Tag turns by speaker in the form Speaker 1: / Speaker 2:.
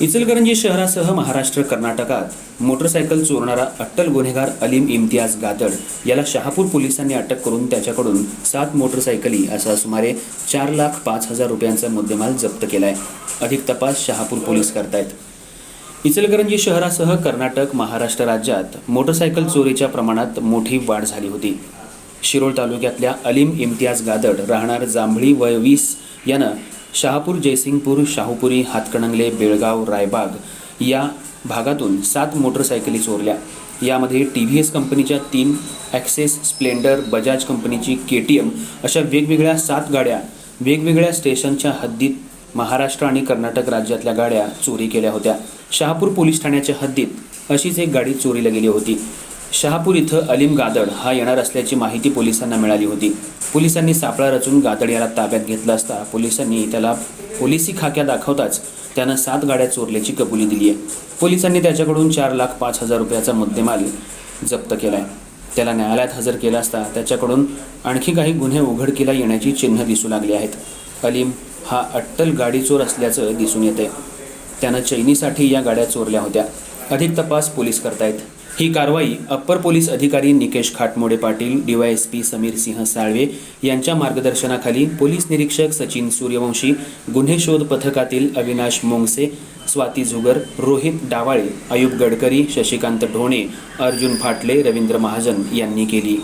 Speaker 1: इचलकरंजी शहरासह महाराष्ट्र कर्नाटकात मोटरसायकल चोरणारा अट्टल गुन्हेगार अलीम इम्तियाज गादड याला शहापूर पोलिसांनी अटक करून त्याच्याकडून सात मोटरसायकली असा सुमारे चार लाख पाच हजार रुपयांचा मुद्देमाल जप्त केला आहे अधिक तपास शहापूर पोलीस करतायत. इचलकरंजी शहरासह कर्नाटक महाराष्ट्र राज्यात मोटरसायकल चोरीच्या प्रमाणात मोठी वाढ झाली होती. शिरोळ तालुक्यातल्या अलीम इम्तियाज गादड राहणार जांभळी वय वीस यानं शहापूर जयसिंगपूर शाहूपुरी हातकणंगले बेळगाव रायबाग या भागातून सात मोटरसायकली चोरल्या. यामध्ये टी व्ही एस कंपनीच्या तीन ॲक्सेस स्प्लेंडर बजाज कंपनीची के टी एम अशा वेगवेगळ्या सात गाड्या वेगवेगळ्या स्टेशनच्या हद्दीत महाराष्ट्र आणि कर्नाटक राज्यातल्या गाड्या चोरी केल्या होत्या. शहापूर पोलीस ठाण्याच्या हद्दीत अशीच एक गाडी चोरीला गेली होती. शहापूर इथं अलीम गादड हा येणार असल्याची माहिती पोलिसांना मिळाली होती. पोलिसांनी सापळा रचून गादड याला ताब्यात घेतला असता पोलिसांनी त्याला पोलिसी खाक्या दाखवताच त्यानं सात गाड्या चोरल्याची कबुली दिली आहे पोलिसांनी त्याच्याकडून चार लाख पाच हजार रुपयाचा मुद्देमाल जप्त केला आहे त्याला न्यायालयात हजर केला असता त्याच्याकडून आणखी काही गुन्हे उघडकीला येण्याची चिन्ह दिसू लागली आहेत. अलीम हा अट्टल गाडी चोर असल्याचं दिसून येते त्यानं चैनीसाठी या गाड्या चोरल्या होत्या. अधिक तपास पोलीस करतायत. ही कारवाई अप्पर पोलीस अधिकारी निकेश खाटमोडे पाटील डीवायएसपी समीर सिंह साळवे यांच्या मार्गदर्शनाखाली पोलीस निरीक्षक सचिन सूर्यवंशी गुन्हे शोध पथकातील अविनाश मोंगसे स्वाती झुगर रोहित डावाळे अयुब गडकरी शशिकांत ढोणे अर्जुन फाटले रवींद्र महाजन यांनी केली.